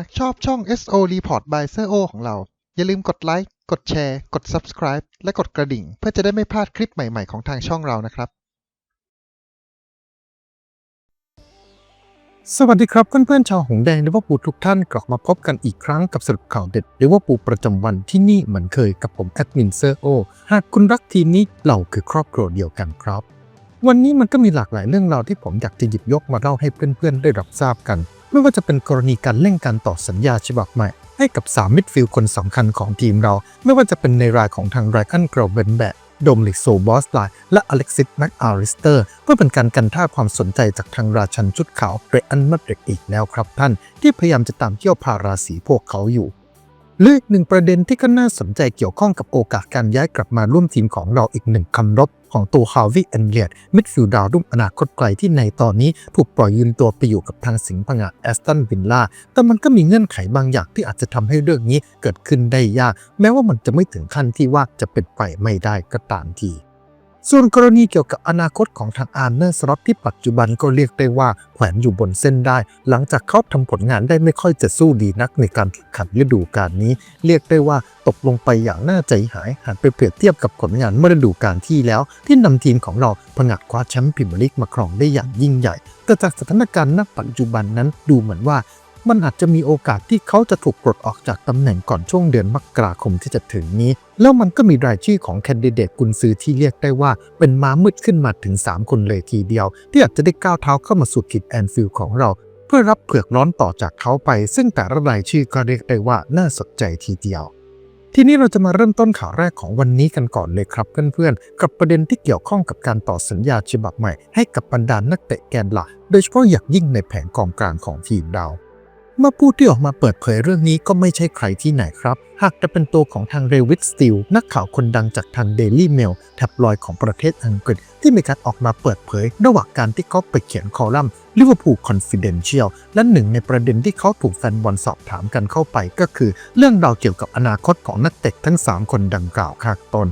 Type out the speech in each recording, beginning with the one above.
ากชอบช่อง SO Report by Sir O ของเรา อย่าลืมกดไลค์ กดแชร์ กด Subscribe และกดกระดิ่ง เพื่อจะได้ไม่พลาดคลิปใหม่ๆของทางช่องเรานะครับ สวัสดีครับเพื่อนๆชาวหงแดงลิเวอร์พูลทุกท่านกลับมาพบกันอีกครั้งกับสรุปข่าวเด็ดลิเวอร์พูลประจำวันที่นี่เหมือนเคยกับผมแอดมินเซอร์โอหากคุณรักทีมนี้เราคือครอบครัวเดียวกันครับ วันนี้มันก็มีหลากหลายเรื่องราวที่ผมอยากจะหยิบยกมาเล่าให้เพื่อนๆได้รับทราบกัน ไม่ว่าจะเป็นกรณีการเร่งการต่อสัญญาฉบับใหม่ ให้กับ 3 มิดฟิลด์คนสำคัญของทีมเรา ไม่ว่าจะเป็นในรายของทางไรอันเกรเวนแบกโดมลิกโซบอสไลและอเล็กซิสแม็กอาริสเตอร์ เพื่อเป็นการกันท่าความสนใจจากทางราชันชุดขาวเรอันมาดริดอีกแล้วครับท่าน ที่พยายามจะตามเที่ยวพาราสีพวกเขาอยู่หรือกหนึ่งประเด็นที่ก็น่าสนใจเกี่ยวข้องกับโอกาสการย้ายกลับมาร่วมทีมของเราอีกหนึ่งคำรบ ของตัวฮาวิเอนเลียดมิดฟิลด์ดาวรุ่งอนาคตไกลที่ในตอนนี้ถูกปล่อยยืมตัวไปอยู่กับทางสิงห์พังงาแอสตันวินล่าแต่มันก็มีเงื่อนไขบางอย่างที่อาจจะทำให้เรื่องนี้เกิดขึ้นได้ยาก แม้ว่ามันจะไม่ถึงขั้นที่ว่าจะเป็นไปไม่ได้ก็ตามที ส่วนกรณีเกี่ยวกับอนาคตของทางอาร์เนอร์สล็อตที่ปัจจุบันก็เรียกได้ว่าแขวนอยู่บนเส้นได้ หลังจากเขาทำผลงานได้ไม่ค่อยจะสู้ดีนักในการแข่งขันฤดูกาลนี้ เรียกได้ว่าตกลงไปอย่างน่าใจหายหากไปเปรียบเทียบกับผลงานเมื่อฤดูกาลที่แล้ว ที่นำทีมของเราผงัดคว้าแชมป์พรีเมียร์ลีกมาครองได้อย่างยิ่งใหญ่ แต่จากสถานการณ์ณปัจจุบันนั้นดูเหมือนว่า มันอาจจะมีโอกาสที่เขาจะถูกปลดออกจากตำแหน่งก่อนช่วงเดือนมกราคมที่จะถึงนี้ แล้วมันก็มีรายชื่อของแคนดิเดตกุนซือที่เรียกได้ว่า เป็นม้ามืดขึ้นมาถึง 3 คนเลยทีเดียว ที่อาจจะได้ก้าวเท้าเข้ามาสู่คิดแอนฟิลของเรา เพื่อรับเผือกร้อนต่อจากเขาไป ซึ่งแต่ละรายชื่อก็เรียกได้ว่าน่าสนใจทีเดียวทีนี้เราจะมาเริ่มต้นข่าวแรกของวันนี้กันก่อนเลยครับเพื่อนๆ กับประเด็นที่เกี่ยวข้องกับการต่อสัญญาฉบับใหม่ให้กับบรรดานักเตะแกนหลัก โดยเฉพาะอย่างยิ่งในแผงกองกลางของทีมเรา เมื่อผู้ที่ออกมาเปิดเผยเรื่องนี้ก็ไม่ใช่ใครที่ไหนครับ หากจะเป็นตัวของทางเรวิสติลนักข่าวคนดังจากทาง Daily Mail แท็บลอยด์ของประเทศอังกฤษ ที่มีการออกมาเปิดเผย ระหว่างการที่เขาไปเขียนคอลัมน์ Liverpool Confidential และหนึ่งในประเด็นที่เขาถูกแฟนบอลสอบถามกันเข้าไปก็คือ เรื่องราวเกี่ยวกับอนาคตของนักเตะทั้ง 3 คนดังกล่าวข้างต้น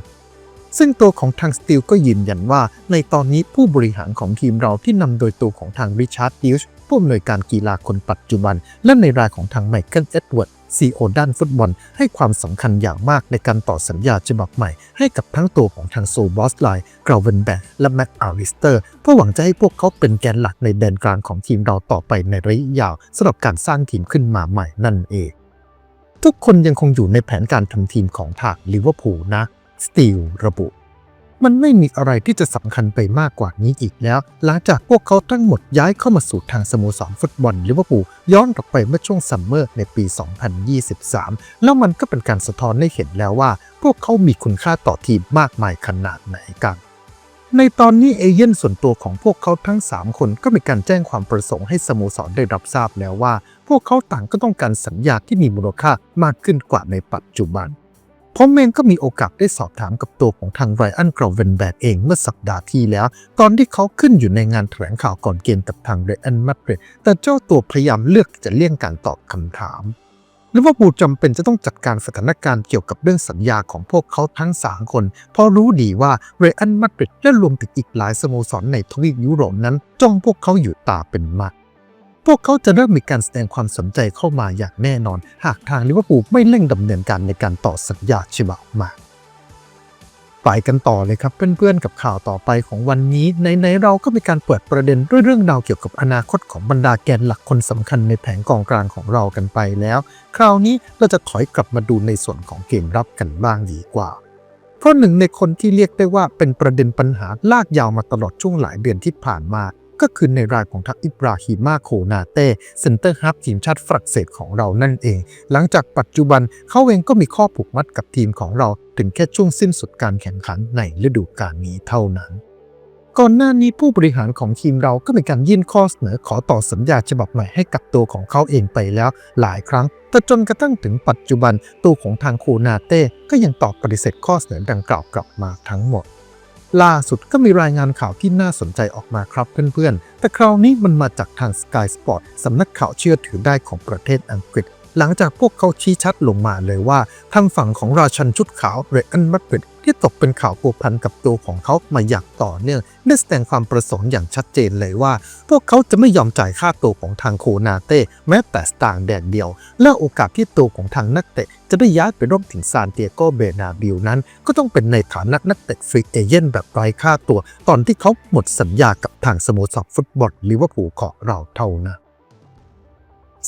ซึ่งตัวของทางสตีลก็ยืนยันว่า ในตอนนี้ผู้บริหารของทีมเราที่นำโดยตัวของทางริชาร์ดดิช ผู้อำนวยการกีฬาคนปัจจุบัน และในรายของทางไมเคิลเอ็ดเวิร์ดซีโอด้านฟุตบอล ให้ความสำคัญอย่างมากในการต่อสัญญาฉบับใหม่ ให้กับทั้งตัวของทางโซบอสไลน์กราเวนแบกและแม็กอาริสเตอร์เพื่อหวังจะให้พวกเขาเป็นแกนหลักในแดนกลางของทีมเราต่อไปในระยะยาวสำหรับการสร้างทีมขึ้นมาใหม่นั่นเอง ทุกคนยังคงอยู่ในแผนการทำทีมของทางลิเวอร์พูลนะสตีลระบุ มันไม่มีอะไรที่จะสำคัญไปมากกว่านี้อีกแล้ว หลังจากพวกเขาทั้งหมดย้ายเข้ามาสู่ทางสโมสรฟุตบอลลิเวอร์พูลย้อนกลับไปเมื่อช่วงซัมเมอร์ในปี 2023 แล้วมันก็เป็นการสะท้อนให้เห็นแล้วว่า พวกเขามีคุณค่าต่อทีมมากมายขนาดไหนกันในตอนนี้เอเย่นส่วนตัวของพวกเขาทั้ง 3 คนก็มีการแจ้งความประสงค์ให้สโมสรได้รับทราบแล้วว่า พวกเขาต่างก็ต้องการสัญญาที่มีมูลค่ามากขึ้นกว่าในปัจจุบัน ผมเองก็มีโอกาสได้สอบถามกับตัวของทางไรอันกรอเวนแบกเองเมื่อสัปดาห์ที่แล้ว ตอนที่เขาขึ้นอยู่ในงานแถลงข่าวก่อนเกมกับทางไรอันมาดริดแต่เจ้าตัวพยายามเลือกจะเลี่ยงการตอบคำถามลิเวอร์พูลจำเป็นจะต้องจัดการสถานการณ์เกี่ยวกับเรื่องสัญญาของพวกเขาทั้ง 3 คน เพราะรู้ดีว่าเรอันมาดริดและรวมถึงอีกหลายสโมสรในทวีปยุโรปนั้น จ้องพวกเขาอยู่ตาเป็นมัด พวกเขาจะเริ่มมีการแสดงความสนใจเข้ามาอย่างแน่นอน หากทางลิเวอร์พูลไม่เร่งดำเนินการในการต่อสัญญาฉบับใหม่ไปกันต่อเลยครับเพื่อนๆกับข่าวต่อไปของวันนี้ในๆเราก็มีการเปิดประเด็นด้วยเรื่องราวเกี่ยวกับอนาคตของบรรดาแกนหลักคนสำคัญในแผงกองกลางของเรากันไปแล้ว คราวนี้เราจะถอยกลับมาดูในส่วนของเกมรับกันบ้างดีกว่า เพราะหนึ่งในคนที่เรียกได้ว่าเป็นประเด็นปัญหาลากยาวมาตลอดช่วงหลายเดือนที่ผ่านมา ก็คือในรายของทักอิบราฮิมาโคนาเต้เซนเตอร์ฮับทีมชาติฝรั่งเศสของเรานั่นเอง หลังจากปัจจุบันเขาเองก็มีข้อผูกมัดกับทีมของเราถึงแค่ช่วงสิ้นสุดการแข่งขันในฤดูกาลนี้เท่านั้นก่อนหน้านี้ผู้บริหารของทีมเราก็มีการยื่นข้อเสนอขอต่อสัญญาฉบับใหม่ให้กับตัวของเขาเองไปแล้วหลายครั้ง แต่จนกระทั่งถึงปัจจุบันตัวของทางโคนาเต้ก็ยังตอบปฏิเสธข้อเสนอดังกล่าวกลับมาทั้งหมด ล่าสุดก็มีรายงานข่าวที่น่าสนใจออกมาครับเพื่อนๆ แต่คราวนี้มันมาจากทาง Sky Sport สำนักข่าวเชื่อถือได้ของประเทศอังกฤษ หลังจากพวกเขาชี้ชัดลงมาเลยว่าทางฝั่งของราชันชุดขาวเรอันมัดริดที่ตกเป็นข่าวพัวพันกับตัวของเขามาอย่างต่อเนื่องได้แสดงความประสงค์อย่างชัดเจนเลยว่า พวกเขาจะไม่ยอมจ่ายค่าตัวของทางโคนาเต้แม้แต่สตางค์แดดเดียว และโอกาสที่ตัวของทางนักเตะ จะได้ย้ายไปร่วมถึงซานเตียโกเบนาบิลนั้น ก็ต้องเป็นในฐานะนักเตะฟรีเอเย่นแบบไร้ค่าตัว ตอนที่เขาหมดสัญญากับทางสโมสรฟุตบอลลิเวอร์พูลของเราเท่านั้น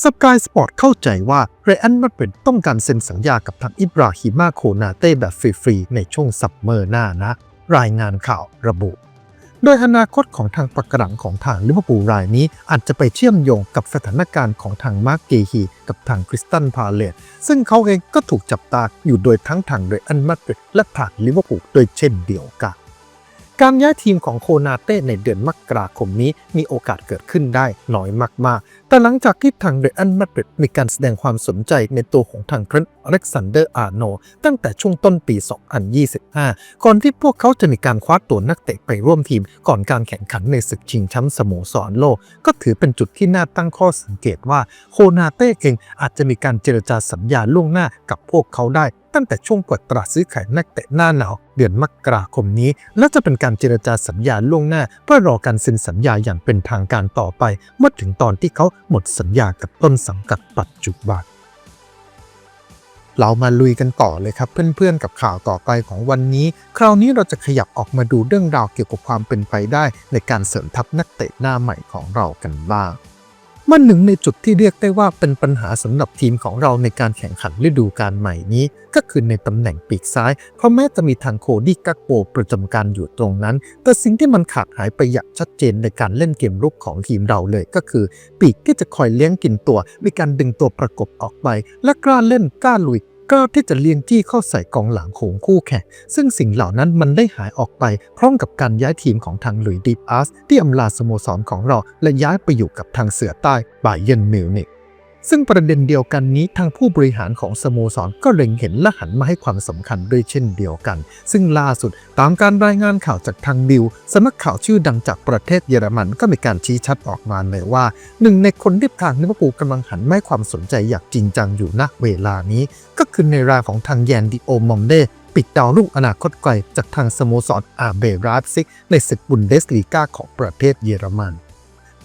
สกายสปอร์ตเข้าใจว่าเรอันมาดริดต้องการเซ็นสัญญากับทางอิบราฮิมาโคนาเต้แบบฟรีๆ ในช่วงซัมเมอร์หน้านะ รายงานข่าวระบุ โดยอนาคตของทางปะกรังของทางลิเวอร์พูลรายนี้ อาจจะไปเชื่อมโยงกับสถานการณ์ของทางมาร์กเกฮีกับทางคริสตันพาเลตซึ่งเขาเองก็ถูกจับตาอยู่โดยทั้งทางเรอันมาดริดและทางลิเวอร์พูลโดยเช่นเดียวกัน การย้ายทีมของโคนาเต้ในเดือนมกราคมนี้มีโอกาสเกิดขึ้นได้น้อยมาก ๆ แต่หลังจากที่ทางเรอันมาดริดมีการแสดงความสนใจในตัวของทางเทรนต์อเล็กซานเดอร์อาร์โนตั้งแต่ช่วงต้นปี 2025 ก่อนที่พวกเขาจะมีการคว้าตัวนักเตะไปร่วมทีม ก่อนการแข่งขันในศึกชิงแชมป์สโมสรโลก ก็ถือเป็นจุดที่น่าตั้งข้อสังเกตว่าโคนาเต้เองอาจจะมีการเจรจาสัญญาล่วงหน้ากับพวกเขาได้ ตั้งแต่ช่วงกดตราซื้อขายนักเตะหน้าหนาวเดือนมกราคมนี้ และจะเป็นการเจรจาสัญญาล่วงหน้า เพื่อรอการเซ็นสัญญาอย่างเป็นทางการต่อไป เมื่อถึงตอนที่เขาหมดสัญญากับต้นสังกัดปัจจุบันเรามาลุยกันต่อเลยครับเพื่อนๆกับข่าวต่อไปของวันนี้ คราวนี้เราจะขยับออกมาดูเรื่องราวเกี่ยวกับความเป็นไปได้ ในการเสริมทัพนักเตะหน้าใหม่ของเรากันบ้าง มันหนึ่งในจุดที่เรียกได้ว่าเป็นปัญหาสำหรับทีมของเราในการแข่งขันฤดูกาลใหม่นี้ ก็คือในตำแหน่งปีกซ้าย เพราะแม้จะมีทางโคดี้กักโปประจำการอยู่ตรงนั้น แต่สิ่งที่มันขาดหายไปอย่างชัดเจนในการเล่นเกมรุกของทีมเราเลยก็คือ ปีกที่จะคอยเลี้ยงกินตัว มีการดึงตัวประกบออกไป และกล้าเล่นกล้าลุย กล้าที่จะเลียงจี้เข้าใส่กองหลังของคู่แข่งซึ่งสิ่งเหล่านั้นมันได้หายออกไป พร้อมกับการย้ายทีมของทางหลุยดีอาร์สที่อำลาสโมสรของเรา และย้ายไปอยู่กับทางเสือใต้บาเยนมิวนิก ซึ่งประเด็นเดียวกันนี้ทางผู้บริหารของสโมสรก็เล็งเห็นและหันมาให้ความสำคัญด้วยเช่นเดียวกัน ซึ่งล่าสุดตามการรายงานข่าวจากทางบิลสำนักข่าวชื่อดังจากประเทศเยอรมันก็มีการชี้ชัดออกมาเลยว่า หนึ่งในคนที่ทางลิเวอร์พูลกำลังหันมาให้ความสนใจอย่างจริงจังอยู่ณเวลานี้ ก็คือในรายของทางแยนดิโอมอมเดปิดดาวรุ่งอนาคตไกลจากทางสโมสรอาเบราซิก ในศึกบุนเดสลีกาของประเทศเยอรมัน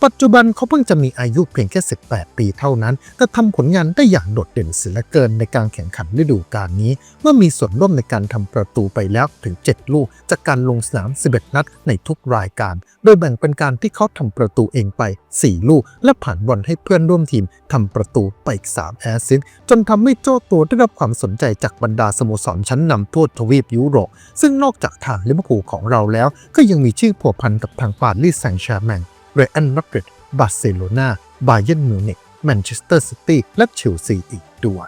ปัจจุบันเขาเพิ่งจะมีอายุเพียงแค่ 18 ปีเท่านั้น แต่ทำผลงานได้อย่างโดดเด่นเสียเหลือเกินในการแข่งขันฤดูกาลนี้ เมื่อมีส่วนร่วมในการทำประตูไปแล้วถึง 7 ลูก จากการลงสนาม 11 นัดในทุกรายการ โดยแบ่งเป็นการที่เขาทำประตูเองไป 4 ลูก และผ่านบอลให้เพื่อนร่วมทีมทำประตูไปอีก 3 แอสซิสจนทำให้เจ้าตัวได้รับความสนใจจากบรรดาสโมสรชั้นนำทั่วทวีปยุโรปซึ่งนอกจากทางลิเวอร์พูลของเราแล้ว ก็ยังมีชื่อผัวพันกับทางปารีสแซงต์แชร์แมง เรอัลมาดริดบาร์เซโลนาบาเยนมิวนิกแมนเชสเตอร์ซิตี้และเชลซีอีกด้วย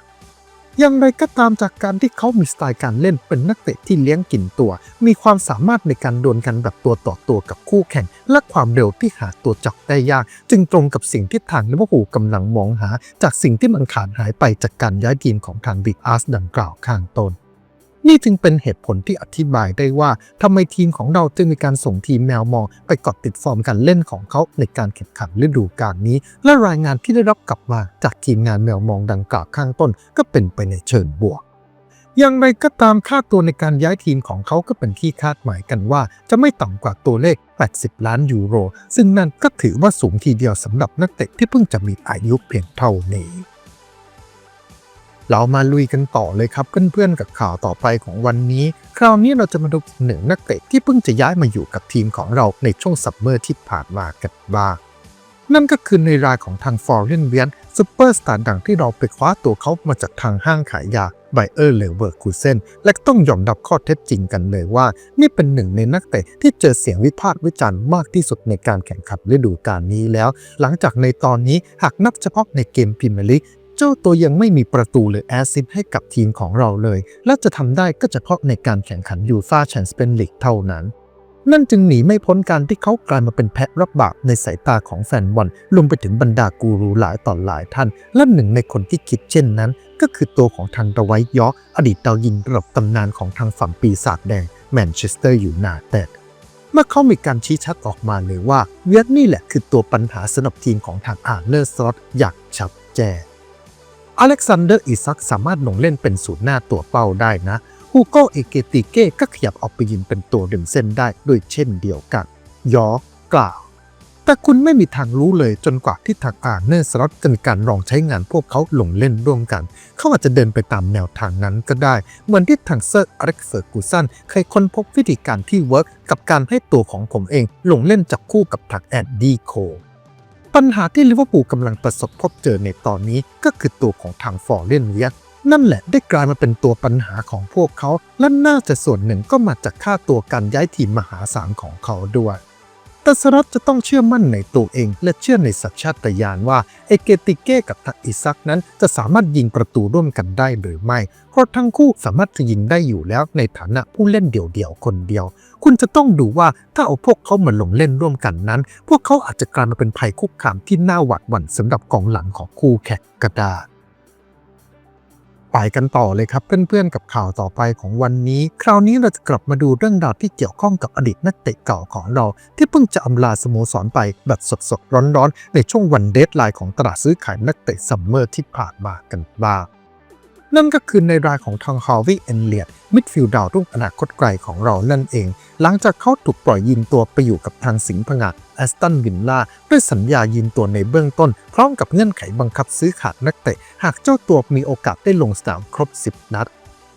อย่างไรก็ตามจากการที่เขามีสไตล์การเล่นเป็นนักเตะที่เลี้ยงกินตัว มีความสามารถในการดวลกันแบบตัวต่อตัวกับคู่แข่ง และความเร็วที่หาตัวจับได้ยาก จึงตรงกับสิ่งที่ทางลิเวอร์พูลกำลังมองหา จากสิ่งที่มันขาดหายไปจากการย้ายทีมของทางบิ๊กอาร์สดังกล่าวข้างต้น นี่จึงเป็นเหตุผลที่อธิบายได้ว่าทำไมทีมของเราจึงมีการส่งทีมแมวมอง ไปเกาะติดฟอร์มการเล่นของเขาในการแข่งขันฤดูกาลนี้ และรายงานที่ได้รับกลับมาจากทีมงานแมวมองดังกล่าวข้างต้น ก็เป็นไปในเชิงบวกอย่างไรก็ตามค่าตัวในการย้ายทีมของเขาก็เป็นที่คาดหมายกันว่า จะไม่ต่ำกว่าตัวเลข 80 ล้านยูโร ซึ่งนั่นก็ถือว่าสูงทีเดียวสำหรับนักเตะที่เพิ่งจะมีอายุเพียงเท่านี้ เรามาลุยกันต่อเลยครับเพื่อนๆกับข่าวต่อไปของวันนี้ คราวนี้เราจะมาดูหนึ่งนักเตะที่เพิ่งจะย้ายมาอยู่กับทีมของเราในช่วงซัมเมอร์ที่ผ่านมากันบ้างนั่นก็คือในรายของทางฟอร์เรนเวียนซูเปอร์สตาร์ดังที่เราไปคว้าตัวเขามาจากทางห้างขายยาไบเออร์เลเวอร์คูเซนและต้องยอมรับข้อเท็จจริงกันเลยว่า นี่เป็นหนึ่งในนักเตะที่เจอเสียงวิพากษ์วิจารณ์มากที่สุดในการแข่งขันฤดูกาลนี้แล้ว หลังจากในตอนนี้หากนับเฉพาะในเกมพรีเมียร์ลีก เจ้าตัวยังไม่มีประตูหรือแอสซิสให้กับทีมของเราเลย และจะทำได้ก็เฉพาะในการแข่งขันยูฟาแชมเปี้ยนลีกเท่านั้น นั่นจึงหนีไม่พ้นการที่เขากลายมาเป็นแพะรับบาปในสายตาของแฟนบอลรวมไปถึงบรรดากูรูหลายต่อหลายท่าน และหนึ่งในคนที่คิดเช่นนั้น ก็คือตัวของทางดไวท์ยอร์กอดีตดาวยิงระดับตำนานของทางฝั่งปีศาจแดงแมนเชสเตอร์ยูไนเต็ดเมื่อเขามีการชี้ชัดออกมาเลยว่าเวียดนี่แหละคือตัวปัญหาสำหรับทีมของทางอาร์เนอร์สล็อตอย่างชัดแจ้ง อเล็กซานเดอร์อิซักสามารถลงเล่นเป็นศูนย์หน้าตัวเป้าได้นะฮูโกเอเกติเก้ก็ขยับออกไปยืนเป็นตัวดึงเส้นได้ด้วยเช่นเดียวกัน ยอกล่าว แต่คุณไม่มีทางรู้เลยจนกว่าที่ทางอาเนอร์สล็อตจะมีการลองใช้งานพวกเขาลงเล่นร่วมกัน เขาอาจจะเดินไปตามแนวทางนั้นก็ได้ เหมือนที่ทางเซอร์อเล็กเฟอร์กูสันเคยค้นพบวิธีการที่เวิร์กกับการให้ตัวของผมเองลงเล่นจับคู่กับทางแอดดีโค ปัญหาที่ลิเวอร์พูลกำลังประสบพบเจอในตอนนี้ก็คือตัวของทางฟอร์เรนเวียนั่นแหละได้กลายมาเป็นตัวปัญหาของพวกเขา และน่าจะส่วนหนึ่งก็มาจากค่าตัวการย้ายทีมมหาศาลของเขาด้วย ต่สรัตจะต้องเชื่อมั่นในตัวเอง และเชื่อในสัญชาตญาณว่าเอเกติเก้กับทางอิซักนั้นจะสามารถยิงประตูร่วมกันได้หรือไม่ เพราะทั้งคู่สามารถจะยิงได้อยู่แล้วในฐานะผู้เล่นเดี่ยวๆคนเดียว คุณจะต้องดูว่าถ้าเอาพวกเขามาลงเล่นร่วมกันนั้น พวกเขาอาจจะกลายมาเป็นภัยคุกคามที่น่าหวาดหวั่นสำหรับกองหลังของคู่แข่งก็ได้ ไปกันต่อเลยครับเพื่อนๆกับข่าวต่อไปของวันนี้ คราวนี้เราจะกลับมาดูเรื่องราวที่เกี่ยวข้องกับอดีตนักเตะเก่าของเรา ที่เพิ่งจะอำลาสโมสรไปแบบสดๆร้อนๆ ในช่วงวันเดทไลน์ของตลาดซื้อขายนักเตะซัมเมอร์ที่ผ่านมากันบ้างนั่นก็คือในรายของทางฮาวิเอนเลียดมิดฟิลด์ดาวรุ่งอนาคตไกลของเรานั่นเอง หลังจากเขาถูกปล่อยยืมตัวไปอยู่กับทางสิงห์ผงา แอสตันวินล่าด้วยสัญญายืมตัวในเบื้องต้น พร้อมกับเงื่อนไขบังคับซื้อขาดนักเตะ หากเจ้าตัวมีโอกาสได้ลงสนามครบ 10 นัด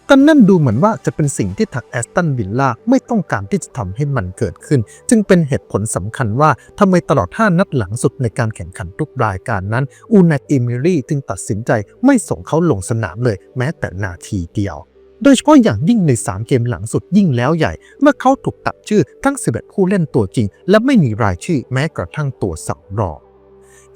แต่นั่นดูเหมือนว่าจะเป็นสิ่งที่ทางแอสตันวิลล่าไม่ต้องการที่จะทำให้มันเกิดขึ้น จึงเป็นเหตุผลสำคัญว่าทำไมตลอด 5 นัดหลังสุดในการแข่งขันทุกรายการนั้น อูนายเอมิรี่จึงตัดสินใจไม่ส่งเขาลงสนามเลยแม้แต่นาทีเดียว โดยเฉพาะอย่างยิ่งใน 3 เกมหลังสุดยิ่งแล้วใหญ่ เมื่อเขาถูกตัดชื่อทั้ง 11 ผู้เล่นตัวจริง และไม่มีรายชื่อแม้กระทั่งตัวสำรอง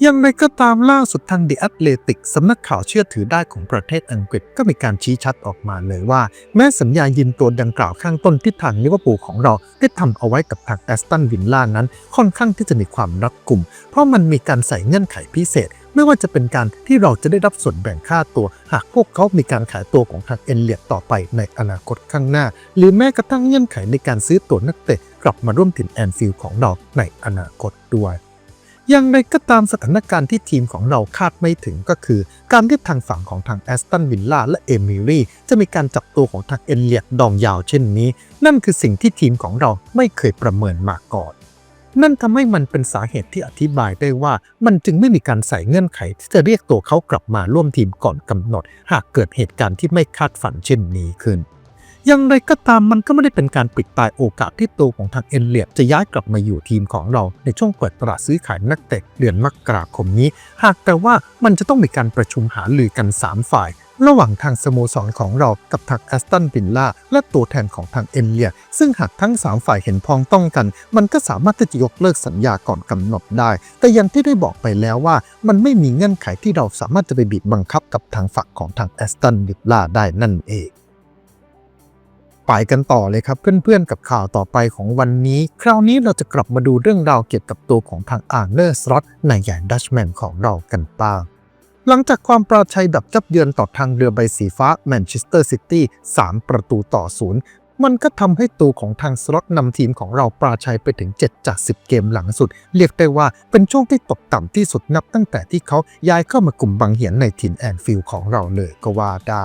อย่างไรก็ตามล่าสุดทาง The Athletic สำนักข่าวเชื่อถือได้ของประเทศอังกฤษก็มีการชี้ชัดออกมาเลยว่า แม้สัญญายืมตัวดังกล่าวข้างต้นที่ทางลิเวอร์พูลของเราได้ทำเอาไว้กับทางแอสตันวินล่านั้น ค่อนข้างที่จะมีความรัดกุม เพราะมันมีการใส่เงื่อนไขพิเศษ ไม่ว่าจะเป็นการที่เราจะได้รับส่วนแบ่งค่าตัว หากพวกเขามีการขายตัวของทางเอ็นเลียดต่อไปในอนาคตข้างหน้า หรือแม้กระทั่งเงื่อนไขในการซื้อตัวนักเตะกลับมาร่วมถิ่นแอนฟิลด์ของเราในอนาคตด้วยอย่างไรก็ตามสถานการณ์ที่ทีมของเราคาดไม่ถึงก็คือ การที่ทางฝั่งของทางแอสตันวิลล่าและเอมิลี่จะมีการจับตัวของทางเอนเลียดดองยาวเช่นนี้ นั่นคือสิ่งที่ทีมของเราไม่เคยประเมินมาก่อน นั่นทำให้มันเป็นสาเหตุที่อธิบายได้ว่า มันจึงไม่มีการใส่เงื่อนไขที่จะเรียกตัวเขากลับมาร่วมทีมก่อนกำหนด หากเกิดเหตุการณ์ที่ไม่คาดฝันเช่นนี้ขึ้นอย่างไรก็ตามมันก็ไม่ได้เป็นการปิดตายโอกาสที่ตัวของทางเอ็นเลียดจะย้ายกลับมาอยู่ทีมของเราในช่วงเปิดตลาดซื้อขายนักเตะเดือนมกราคมนี้ หากแต่ว่ามันจะต้องมีการประชุมหารือกัน 3 ฝ่าย ระหว่างทางสโมสรของเรากับทางแอสตันวินล่าและตัวแทนของทางเอ็นเลีย ซึ่งหากทั้ง 3 ฝ่ายเห็นพ้องต้องกัน มันก็สามารถที่จะยกเลิกสัญญาก่อนกำหนดได้ แต่อย่างที่ได้บอกไปแล้วว่า มันไม่มีเงื่อนไขที่เราสามารถจะไปบีบบังคับกับทางฝั่งของทางแอสตันวิลล่าได้นั่นเองไปกันต่อเลยครับเพื่อนๆกับข่าวต่อไปของวันนี้ คราวนี้เราจะกลับมาดูเรื่องราวเกี่ยวกับตัวของทางอาร์เนอร์สล็อตในใหญ่ดัชแมนของเรากันบ้าง หลังจากความปราชัยดับจับเยือนต่อทางเรือใบสีฟ้าแมนเชสเตอร์ซิตี้3ประตูต่อศูนย์มันก็ทำให้ตัวของทางสล็อตนำทีมของเราปราชัยไปถึง 7 จาก 10 เกมหลังสุด เรียกได้ว่าเป็นช่วงที่ตกต่ำที่สุดนับตั้งแต่ที่เขาย้ายเข้ามากลุ่มบางเหียนในถิ่นแอนฟิลด์ของเราเลยก็ว่าได้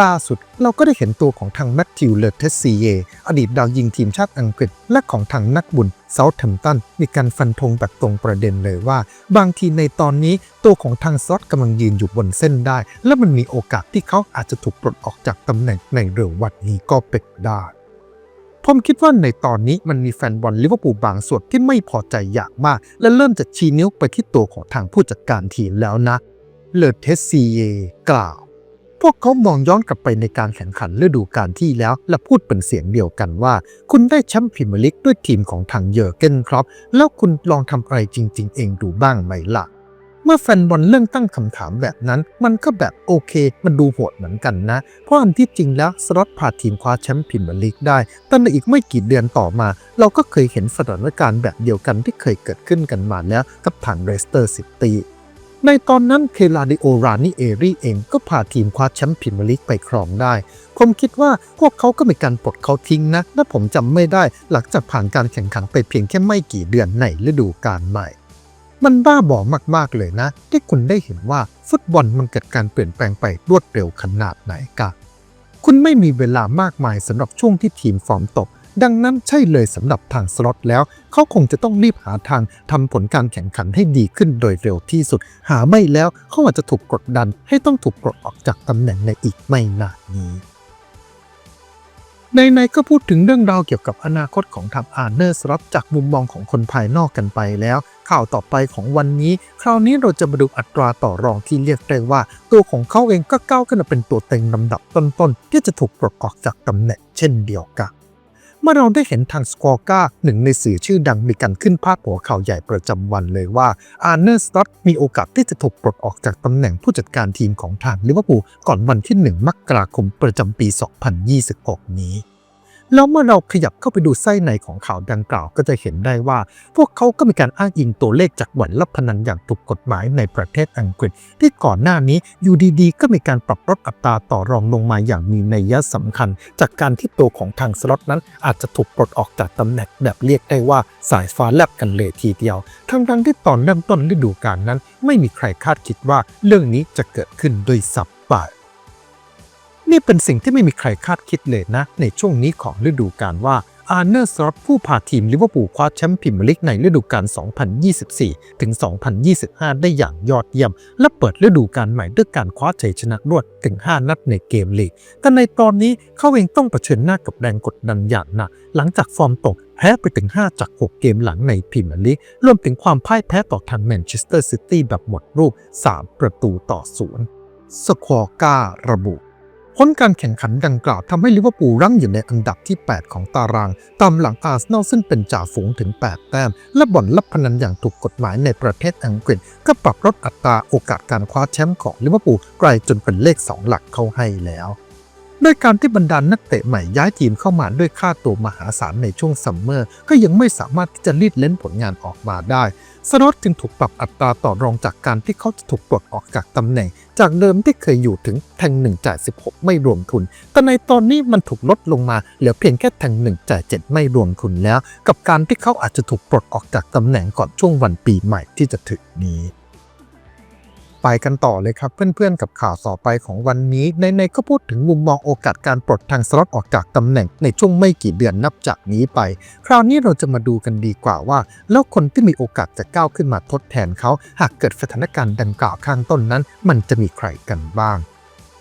ล่าสุดเราก็ได้เห็นตัวของทางแมตติวเลเทสซีเยอดีตดาวยิงทีมชาติอังกฤษ และของทางนักบุญเซาท์แฮมตันมีการฟันธงแบบตรงประเด็นเลยว่า บางทีในตอนนี้ตัวของทางซอสกำลังยืนอยู่บนเส้นได้ และมันมีโอกาสที่เขาอาจจะถูกปลดออกจากตำแหน่งในเร็ววันนี้ก็เป็นได้ผมคิดว่าในตอนนี้มันมีแฟนบอลลิเวอร์พูลบางส่วนที่ไม่พอใจอย่างมาก และเริ่มจะชี้นิ้วไปที่ตัวของทางผู้จัดการทีมแล้วนะเลเทสซีเยกล่าว พวกเขามองย้อนกลับไปในการแข่งขันฤดูกาลที่แล้ว และพูดเป็นเสียงเดียวกันว่า คุณได้แชมป์พรีเมียร์ลีกด้วยทีมของทางเยอร์เกนครับ แล้วคุณลองทำอะไรจริง ๆ เองดูบ้างไหมล่ะ เมื่อแฟนบอลเริ่มตั้งคำถามแบบนั้น มันก็แบบโอเค มันดูโหดเหมือนกันนะ เพราะอันที่จริงแล้วสล็อตพาทีมคว้าแชมป์พรีเมียร์ลีกได้แต่ในอีกไม่กี่เดือนต่อมา เราก็เคยเห็นสถานการณ์แบบเดียวกันที่เคยเกิดขึ้นกันมาแล้วกับทางเรสเตอร์ซิตี้ ในตอนนั้นเคลาดิโอรานิเอรีเองก็พาทีมคว้าแชมป์พรีเมียร์ลีกไปครองได้ ผมคิดว่าพวกเขาก็มีการปลดเขาทิ้งนะและผมจำไม่ได้หลังจากผ่านการแข่งขันไปเพียงแค่ไม่กี่เดือนในฤดูกาลใหม่ มันบ้าบอมากๆเลยนะ ที่คุณได้เห็นว่าฟุตบอลมันเกิดการเปลี่ยนแปลงไปรวดเร็วขนาดไหนกะคุณไม่มีเวลามากมายสำหรับช่วงที่ทีมฟอร์มตก ดังนั้นใช่เลยสำหรับทางสล็อตแล้ว เขาคงจะต้องรีบหาทางทำผลการแข่งขันให้ดีขึ้นโดยเร็วที่สุด หาไม่แล้วเขาอาจจะถูกกดดันให้ต้องถูกปลดออกจากตำแหน่งในอีกไม่นานนี้ในๆก็พูดถึงเรื่องราวเกี่ยวกับอนาคตของทางอาร์เนอร์สล็อตจากมุมมองของคนภายนอกกันไปแล้ว ข่าวต่อไปของวันนี้ คราวนี้เราจะมาดูอัตราต่อรองที่เรียกได้ว่า ตัวของเขาเองก็ก้าวขึ้นมาเป็นตัวเต็งลำดับต้นๆที่จะถูกปลดออกจากตำแหน่งเช่นเดียวกัน เมื่อเราได้เห็นทางสกอร์ก้าหนึ่งในสื่อชื่อดังมีการขึ้นพาดหัวข่าวใหญ่ประจำวันเลยว่าอาร์เนอร์สต็อตมีโอกาสที่จะถูกปลดออกจากตำแหน่งผู้จัดการทีมของทางลิเวอร์พูลก่อนวันที่ 1 มกราคมประจำปี 2026 นี้ แล้วเมื่อเราขยับเข้าไปดูไส้ในของข่าวดังกล่าวก็จะเห็นได้ว่า พวกเขาก็มีการอ้างอิงตัวเลขจากบ่อนลับพนันอย่างถูกกฎหมายในประเทศอังกฤษ ที่ก่อนหน้านี้อยู่ดีๆ ก็มีการปรับลดอัตราต่อรองลงมาอย่างมีนัยสำคัญ จากการที่ตัวของทางสล็อตนั้น อาจจะถูกปลดออกจากตำแหน่งแบบเรียกได้ว่าสายฟ้าแลบกันเลยทีเดียว ทั้งๆที่ตอนเริ่มต้นฤดูกาลนั้น ไม่มีใครคาดคิดว่าเรื่องนี้จะเกิดขึ้นด้วยสับปะ นี่เป็นสิ่งที่ไม่มีใครคาดคิดเลยนะ ในช่วงนี้ของฤดูกาลว่าอาร์เนอร์สล็อตผู้พาทีมลิเวอร์พูลคว้าแชมป์พรีเมียร์ลีกในฤดูกาล 2024 ถึง 2025 ได้อย่างยอดเยี่ยม และเปิดฤดูกาลใหม่ด้วยการคว้าชัยชนะรวดถึง 5 นัดในเกมลีก แต่ในตอนนี้เขาเองต้องเผชิญหน้ากับแรงกดดันอย่างหนักหลังจากฟอร์มตกแพ้ไปถึง 5 จาก 6 เกมหลังในพรีเมียร์ลีกรวมถึงความพ่ายแพ้ต่อทางแมนเชสเตอร์ซิตี้แบบหมดรูป 3 ประตูต่อศูนย์สควอก้าระบุ ผลการแข่งขันดังกล่าวทำให้ลิเวอร์พูลรั้งอยู่ในอันดับที่ 8 ของตาราง ตามหลังอาร์เซนอลซึ่งเป็นจ่าฝูงถึง 8 แต้ม และบ่อนลับพนันอย่างถูกกฎหมายในประเทศอังกฤษ ก็ปรับลดอัตราโอกาสการคว้าแชมป์ของลิเวอร์พูลไกลจนเป็นเลข 2 หลักเข้าให้แล้ว ด้วยการที่บรรดานนักเตะใหม่ย้ายทีมเข้ามาด้วยค่าตัวมหาศาลในช่วงซัมเมอร์ ก็ยังไม่สามารถที่จะรีดเล่นผลงานออกมาได้สโรตจึงถูกปรับอัตราต่อรองจากการที่เขาจะถูกปลดออกจากตำแหน่ง จากเดิมที่เคยอยู่ถึงแทง1จ่าย16 ไม่รวมทุน แต่ในตอนนี้มันถูกลดลงมาเหลือเพียงแค่แทง1จ่าย7 ไม่รวมทุนแล้ว กับการที่เขาอาจจะถูกปลดออกจากตำแหน่งก่อนช่วงวันปีใหม่ที่จะถึงนี้ ไปกันต่อเลยครับ เพื่อนๆ กับข่าวต่อไปของวันนี้ ในๆก็พูดถึงมุมมองโอกาสการปลดทางสล็อตออกจากตำแหน่งในช่วงไม่กี่เดือนนับจากนี้ไป คราวนี้เราจะมาดูกันดีกว่าว่า แล้วคนที่มีโอกาสจะก้าวขึ้นมาทดแทนเขา หากเกิดสถานการณ์ดังกล่าวข้างต้นนั้น มันจะมีใครกันบ้าง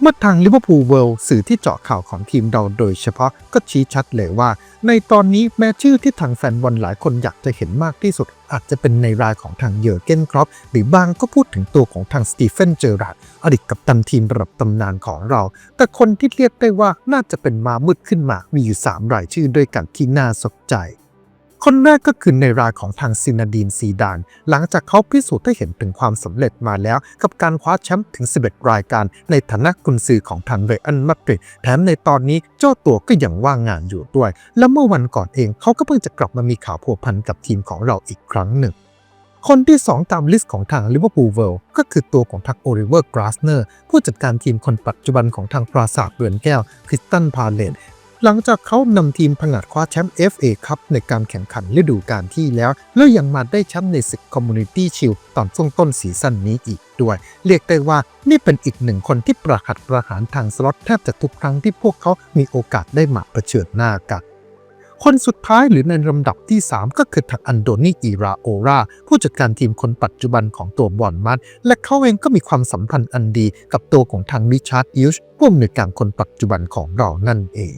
เมื่อทางลิเวอร์พูลเวิลด์สื่อที่เจาะข่าวของทีมเราโดยเฉพาะก็ชี้ชัดเลยว่า ในตอนนี้แม้ชื่อที่ทางแฟนบอลหลายคนอยากจะเห็นมากที่สุด อาจจะเป็นในรายของทางเยอร์เกนครอปหรือบางก็พูดถึงตัวของทางสตีเฟนเจอราร์ดอดีตกัปตันทีมระดับตำนานของเรา แต่คนที่เรียกได้ว่าน่าจะเป็นมามืดขึ้นมามีอยู่ 3 รายชื่อด้วยกันที่น่าสนใจ คนแรกก็คือในรายของทางซินาดีนซีดาน หลังจากเขาพิสูจน์ให้เห็นถึงความสำเร็จมาแล้ว กับการคว้าแชมป์ถึง 11 รายการ ในฐานะกุนซือของทางเรอัลมาดริดแถมในตอนนี้เจ้าตัวก็ยังว่างงานอยู่ด้วย และเมื่อวันก่อนเองเขาก็เพิ่งจะกลับมามีข่าวพัวพันกับทีมของเราอีกครั้งหนึ่งคนที่ 2 ตามลิสต์ของทางลิเวอร์พูลเวลก็คือตัวของทางโอริเวอร์กราสเนอร์ผู้จัดการทีมคนปัจจุบันของทางปราสาทเรือนแก้วคริสตันพาเลน หลังจากเขานำทีมผงัดคว้าแชมป์ FA คัพในการแข่งขันฤดูกาลที่แล้ว แล้วยังมาได้แชมป์ในศึกคอมมูนิตี้ชิลตอนช่วงต้นซีซั่นนี้อีกด้วย เรียกได้ว่านี่เป็นอีกหนึ่งคนที่ประหัตประหารทางสล็อตแทบจะทุกครั้งที่พวกเขามีโอกาสได้มาเผชิญหน้ากันคนสุดท้ายหรือในลำดับที่ 3 ก็คือทางอันโดนีอีราโอรา ผู้จัดการทีมคนปัจจุบันของตัวบอลมัดและเขาเองก็มีความสัมพันธ์อันดีกับตัวของทางริชาร์ดอิลช์ผู้อำนวยการคนปัจจุบันของเรานั่นเอง